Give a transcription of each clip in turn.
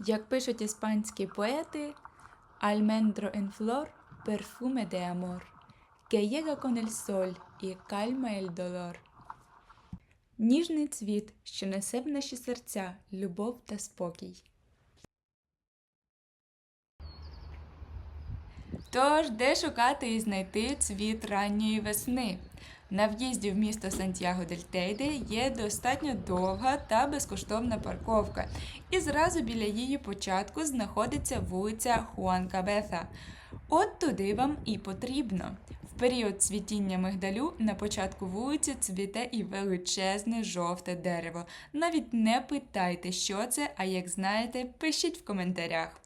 Як пишуть іспанські поети, almendro en flor, perfume de amor, que llega con el sol y calma el dolor. Ніжний цвіт, що несе в наші серця любов та спокій. Тож, де шукати і знайти цвіт ранньої весни? На в'їзді в місто Сантьяго дель Тейде є достатньо довга та безкоштовна парковка, і зразу біля її початку знаходиться вулиця Хуан Кабеса. От туди вам і потрібно. В період цвітіння мигдалю на початку вулиці цвіте і величезне жовте дерево. Навіть не питайте, що це, а як знаєте, пишіть в коментарях.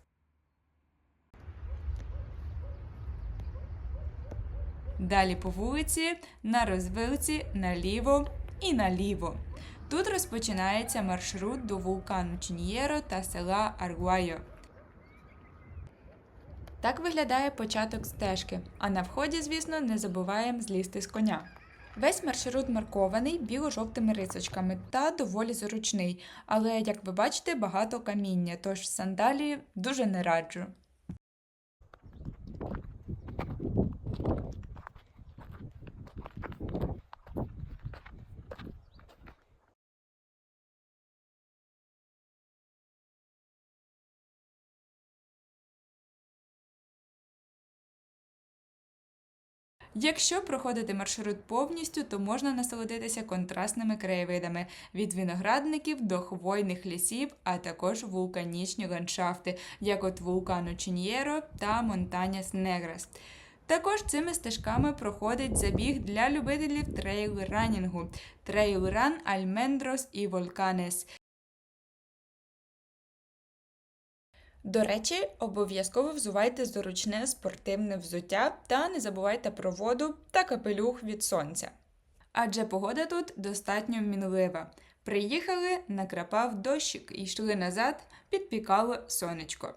Далі по вулиці, на розвилці, наліво і наліво. Тут розпочинається маршрут до вулкану Чіньєро та села Аргуайо. Так виглядає початок стежки, а на вході, звісно, не забуваємо злізти з коня. Весь маршрут маркований біло-жовтими рисочками та доволі зручний, але, як ви бачите, багато каміння, тож сандалії дуже не раджу. Якщо проходити маршрут повністю, то можна насолодитися контрастними краєвидами від виноградників до хвойних лісів, а також вулканічні ландшафти, як от вулкану Чіньєро та Монтаняс Неграс. Також цими стежками проходить забіг для любителів трейл-ранінгу Трейл-ран Альмендрос і Волканес. До речі, обов'язково взувайте зручне спортивне взуття та не забувайте про воду та капелюх від сонця. Адже погода тут достатньо мінлива. Приїхали, накрапав дощик і йшли назад, підпікало сонечко.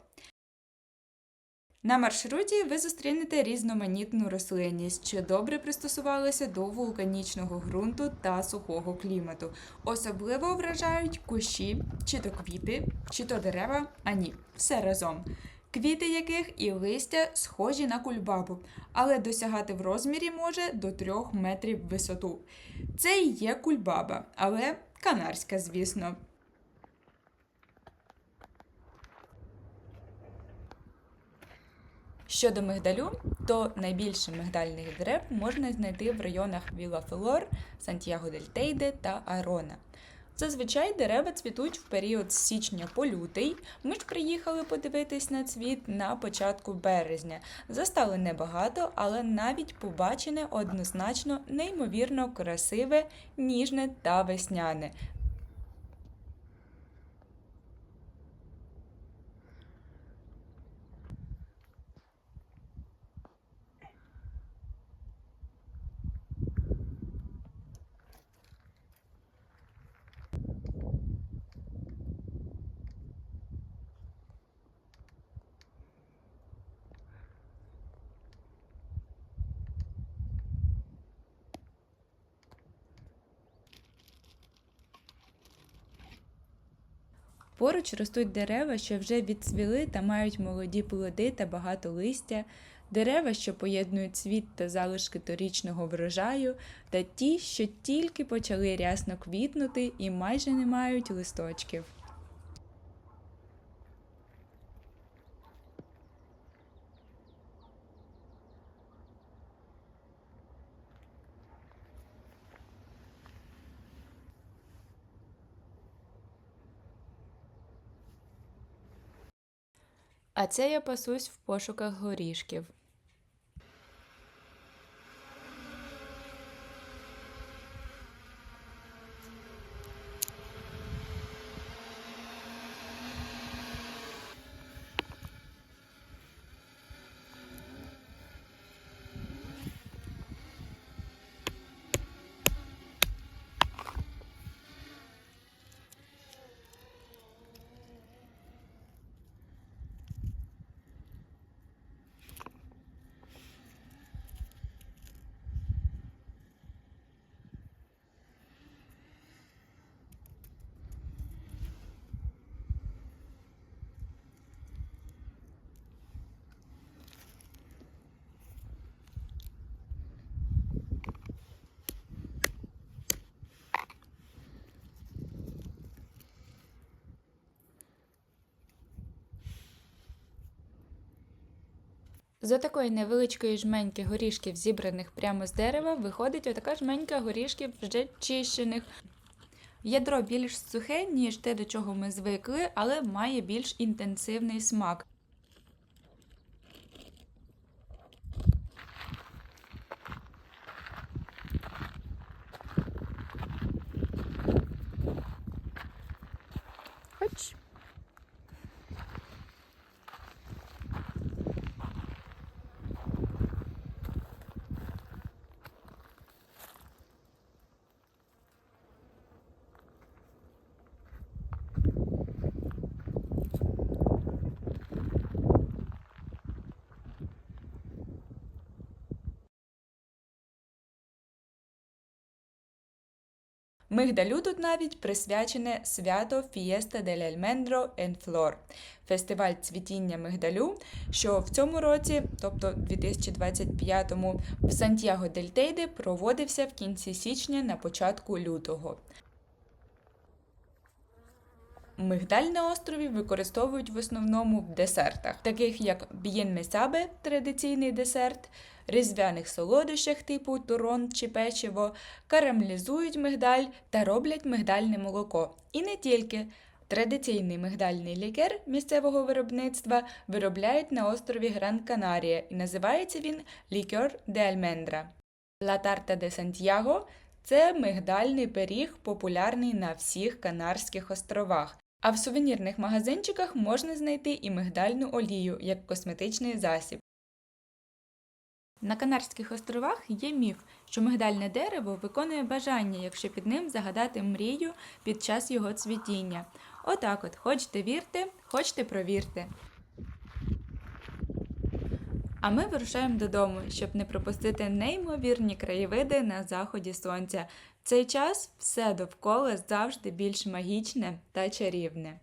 На маршруті ви зустрінете різноманітну рослинність, що добре пристосувалася до вулканічного ґрунту та сухого клімату. Особливо вражають кущі, чи то квіти, чи то дерева, а ні, все разом. Квіти яких і листя схожі на кульбабу, але досягати в розмірі може до 3 метрів висоту. Це і є кульбаба, але канарська, звісно. Щодо мигдалю, то найбільше мигдальних дерев можна знайти в районах Вілафелор, Сантьяго дель Тейде та Арона. Зазвичай дерева цвітуть в період з січня по лютий. Ми ж приїхали подивитись на цвіт на початку березня. Застали небагато, але навіть побачене однозначно неймовірно красиве, ніжне та весняне. Поруч ростуть дерева, що вже відцвіли та мають молоді плоди та багато листя, дерева, що поєднують цвіт та залишки торічного врожаю, та ті, що тільки почали рясно квітнути і майже не мають листочків. А це я пасусь в пошуках горішків. З такої невеличкої жменьки горішків, зібраних прямо з дерева, виходить отака жменька горішків вже чищених. Ядро більш сухе, ніж те, до чого ми звикли, але має більш інтенсивний смак. Мигдалю тут навіть присвячене свято Фієста дель Альмендро Flor – фестиваль цвітіння мигдалю, що в цьому році, тобто 2025-му, в Сантьяго дель Тейде проводився в кінці січня на початку лютого. Мигдаль на острові використовують в основному в десертах, таких як б'єн месабе – традиційний десерт, різдвяних солодощах типу турон чи печиво, карамелізують мигдаль та роблять мигдальне молоко. І не тільки. Традиційний мигдальний лікер місцевого виробництва виробляють на острові Гран Канарія і називається він лікер де Альмендра. Ла Тарта де Сантьяго це мигдальний пиріг, популярний на всіх Канарських островах. А в сувенірних магазинчиках можна знайти і мигдальну олію як косметичний засіб. На Канарських островах є міф, що мигдальне дерево виконує бажання, якщо під ним загадати мрію під час його цвітіння. Отак от, хочете вірте, хочете провірте. А ми вирушаємо додому, щоб не пропустити неймовірні краєвиди на заході сонця. В цей час все довкола завжди більш магічне та чарівне.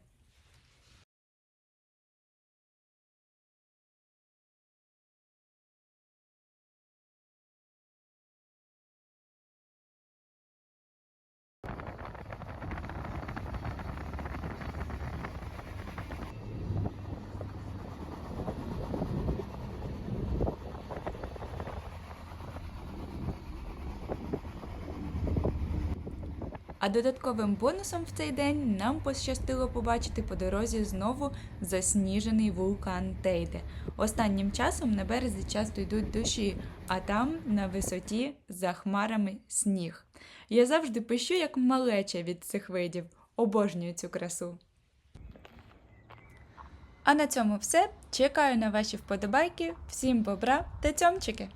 А додатковим бонусом в цей день нам пощастило побачити по дорозі знову засніжений вулкан Тейде. Останнім часом на березі часто йдуть дощі, а там на висоті за хмарами сніг. Я завжди пищу як малеча від цих видів. Обожнюю цю красу. А на цьому все. Чекаю на ваші вподобайки. Всім бобра та цьомчики!